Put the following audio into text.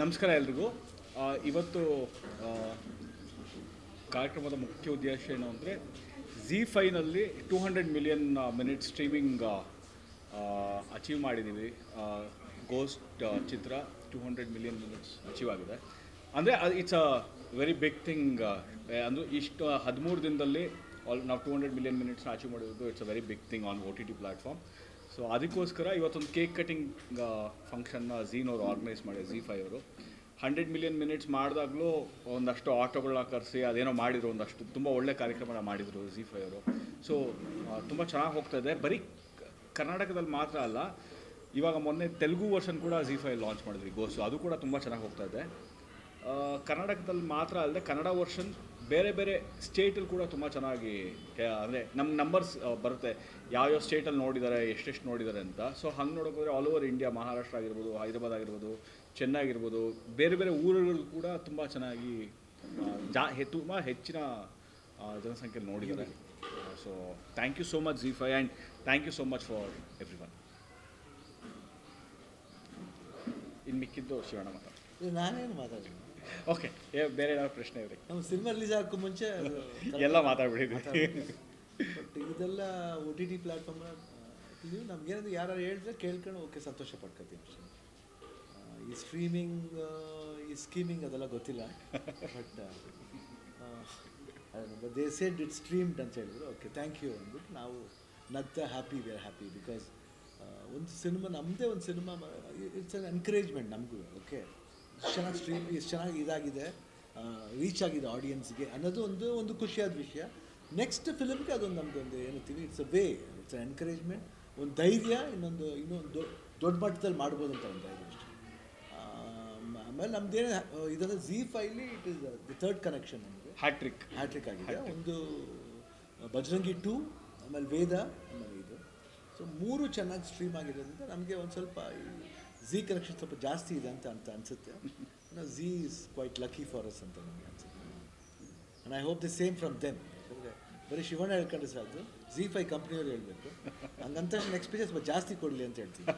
ನಮಸ್ಕಾರ ಎಲ್ರಿಗೂ. ಇವತ್ತು ಕಾರ್ಯಕ್ರಮದ ಮುಖ್ಯ ಉದ್ದೇಶ ಏನು ಅಂದರೆ Zee finally two hundred million minute streaming achieve ಮಾಡಿದ್ದೀವಿ ಗೋಸ್ಟ್ ಚಿತ್ರ two hundred million minutes achieve ಆಗಿದೆ. ಅಂದರೆ it's a very big thing ಅಂದರೆ ಇಷ್ಟು, ಹದಿಮೂರು ದಿನದಲ್ಲಿ ಆಲ್ ನಾವು two hundred million minutes achieve ಮಾಡಿರೋದು it's a very big thing on O T T platform so ಅದಕ್ಕೋಸ್ಕರ ಇವತ್ತೊಂದು ಕೇಕ್ ಕಟಿಂಗ್ ಫಂಕ್ಷನ್ನ ಝೀನವ್ರು ಆರ್ಗನೈಸ್ ಮಾಡಿ ಝೀ ಫೈ ಅವರು. ಹಂಡ್ರೆಡ್ ಮಿಲಿಯನ್ ಮಿನಿಟ್ಸ್ ಮಾಡಿದಾಗಲೂ ಒಂದಷ್ಟು ಆಟೋಗಳನ್ನ ಕರೆಸಿ, ಅದೇನೋ ಮಾಡಿದ್ರು, ಒಂದಷ್ಟು ತುಂಬ ಒಳ್ಳೆ ಕಾರ್ಯಕ್ರಮನ ಮಾಡಿದರು ಝೀ ಫೈ ಅವರು. ಸೊ ತುಂಬ ಚೆನ್ನಾಗಿ ಹೋಗ್ತಾ ಇದೆ. ಬರೀ ಕರ್ನಾಟಕದಲ್ಲಿ ಮಾತ್ರ ಅಲ್ಲ, ಇವಾಗ ಮೊನ್ನೆ ತೆಲುಗು ವರ್ಷನ್ ಕೂಡ ಝೀ ಫೈ ಲಾಂಚ್ ಮಾಡಿದ್ವಿ ಗೋಸು ಅದು ಕೂಡ ತುಂಬ ಚೆನ್ನಾಗಿ ಹೋಗ್ತಾ ಇದೆ. ಕರ್ನಾಟಕದಲ್ಲಿ ಮಾತ್ರ ಅಲ್ಲದೆ ಕನ್ನಡ ವರ್ಷನ್ ಬೇರೆ ಬೇರೆ ಸ್ಟೇಟಲ್ಲಿ ಕೂಡ ತುಂಬ ಚೆನ್ನಾಗಿ ಅಂದರೆ ನಮ್ಮ ನಂಬರ್ಸ್ ಬರುತ್ತೆ. ಯಾವ್ಯಾವ ಸ್ಟೇಟಲ್ಲಿ ನೋಡಿದ್ದಾರೆ ಎಷ್ಟೆಷ್ಟು ನೋಡಿದ್ದಾರೆ ಅಂತ. ಸೊ ಹಂಗೆ ನೋಡೋಕೆ ಹೋದರೆ ಆಲ್ ಓವರ್ ಇಂಡಿಯಾ ಮಹಾರಾಷ್ಟ್ರ ಆಗಿರ್ಬೋದು, ಹೈದರಾಬಾದ್ ಆಗಿರ್ಬೋದು, ಚೆನ್ನೈ ಆಗಿರ್ಬೋದು, ಬೇರೆ ಬೇರೆ ಊರುಗಳು ಕೂಡ ತುಂಬ ಚೆನ್ನಾಗಿ ಜಾ ತುಂಬ ಹೆಚ್ಚಿನ ಜನಸಂಖ್ಯೆ ನೋಡಿದ್ದಾರೆ so thank you so much Zee five and thank you so much for everyone ಇನ್ನು ಮಿಕ್ಕಿದ್ದು ಶಿವಣ್ಣ ಮಾತಾಡ. ಇದು ನಾನೇನು ಮಾತಾಡೋದು? ಓಕೆ ಬೇರೆ ಯಾವ ಪ್ರಶ್ನೆ ಇದೆ ನಮ್ಮ ಸಿನಿಮಾ ರಿಲೀಸ್ ಆಗೋಕ್ಕೂ ಮುಂಚೆ ಎಲ್ಲ ಮಾತಾಡ್ಬಿಡಿದ್ವಿ ಬಟ್ ಇದೆಲ್ಲ ಒ ಟಿ ಟಿ ಪ್ಲ್ಯಾಟ್ಫಾರ್ಮ್ ನೀವು ನಮ್ಗೇನಾದ್ರು ಯಾರು ಹೇಳಿದ್ರೆ ಕೇಳ್ಕೊಂಡು ಓಕೆ ಸಂತೋಷ ಪಡ್ಕೊತೀವಿ ಅಷ್ಟೇ. ಈ ಸ್ಟ್ರೀಮಿಂಗ್ ಈ ಸ್ಕೀಮಿಂಗ್ ಅದೆಲ್ಲ ಗೊತ್ತಿಲ್ಲ. But they said it streamed ಅಂತ ಹೇಳಿದ್ರು. ಓಕೆ ಥ್ಯಾಂಕ್ ಯು ಅಂದ್ಬಿಟ್ಟು ನಾವು ನಗ್ತ happy we are happy because ಒಂದು ಸಿನಿಮಾ ನಮ್ಮದೇ ಒಂದು ಸಿನಿಮಾ ಇಟ್ಸ್ ಅನ್ ಎನ್ಕರೇಜ್ಮೆಂಟ್ ನಮಗೂ ಓಕೆ ಇಷ್ಟು ಚೆನ್ನಾಗಿ ಸ್ಟ್ರೀಮ್ ಎಷ್ಟು ಚೆನ್ನಾಗಿ ಇದಾಗಿದೆ ರೀಚ್ ಆಗಿದೆ ಆಡಿಯನ್ಸ್ಗೆ ಅನ್ನೋದು ಒಂದು ಒಂದು ಖುಷಿಯಾದ ವಿಷಯ. ನೆಕ್ಸ್ಟ್ ಫಿಲಮ್ಗೆ ಅದೊಂದು ನಮ್ಮದು ಒಂದು ಏನಂತೀವಿ it's a way it's encouragement ಒಂದು ಧೈರ್ಯ ಇನ್ನೊಂದು ಇನ್ನೊಂದು ದೊಡ್ಡ ಮಟ್ಟದಲ್ಲಿ ಮಾಡ್ಬೋದು ಅಂತ ಒಂದು ಧೈರ್ಯ ಅಷ್ಟೇ. ಆಮ್, ಆಮೇಲೆ ನಮ್ದೇನು ಇದನ್ನು Zee ಫೈಲಿ it is the third connection ನಮಗೆ ಹ್ಯಾಟ್ರಿಕ್ ಹ್ಯಾಟ್ರಿಕ್ ಆಗಿದೆ. ಒಂದು ಬಜರಂಗಿ ಟೂ ಆಮೇಲೆ ವೇದ ಆಮೇಲೆ ಇದು. ಸೊ ಮೂರು ಚೆನ್ನಾಗಿ ಸ್ಟ್ರೀಮ್ ಆಗಿರೋದ್ರಿಂದ ನಮಗೆ ಒಂದು ಸ್ವಲ್ಪ ಝಿ ಕನೆಕ್ಷನ್ ಸ್ವಲ್ಪ ಜಾಸ್ತಿ ಇದೆ ಅಂತ ಅಂತ ಅನಿಸುತ್ತೆ. Zee is quite lucky for us ಅಂತ ನನಗೆ ಅನ್ಸುತ್ತೆ. And I hope the same from them ಯಾಕಂದರೆ ಬರೀ ಶಿವಣ್ಣ ಹೇಳ್ಕೊಂಡ್ರೆ ಸಾಕು. ಝಿ ಫೈ ಕಂಪ್ನಿಯವ್ರು ಹೇಳಬೇಕು. ಹಂಗಂತ ನೆಕ್ಸ್ಟ್ ಪೀಸಸ್ ಜಾಸ್ತಿ ಕೊಡಲಿ ಅಂತ ಹೇಳ್ತೀವಿ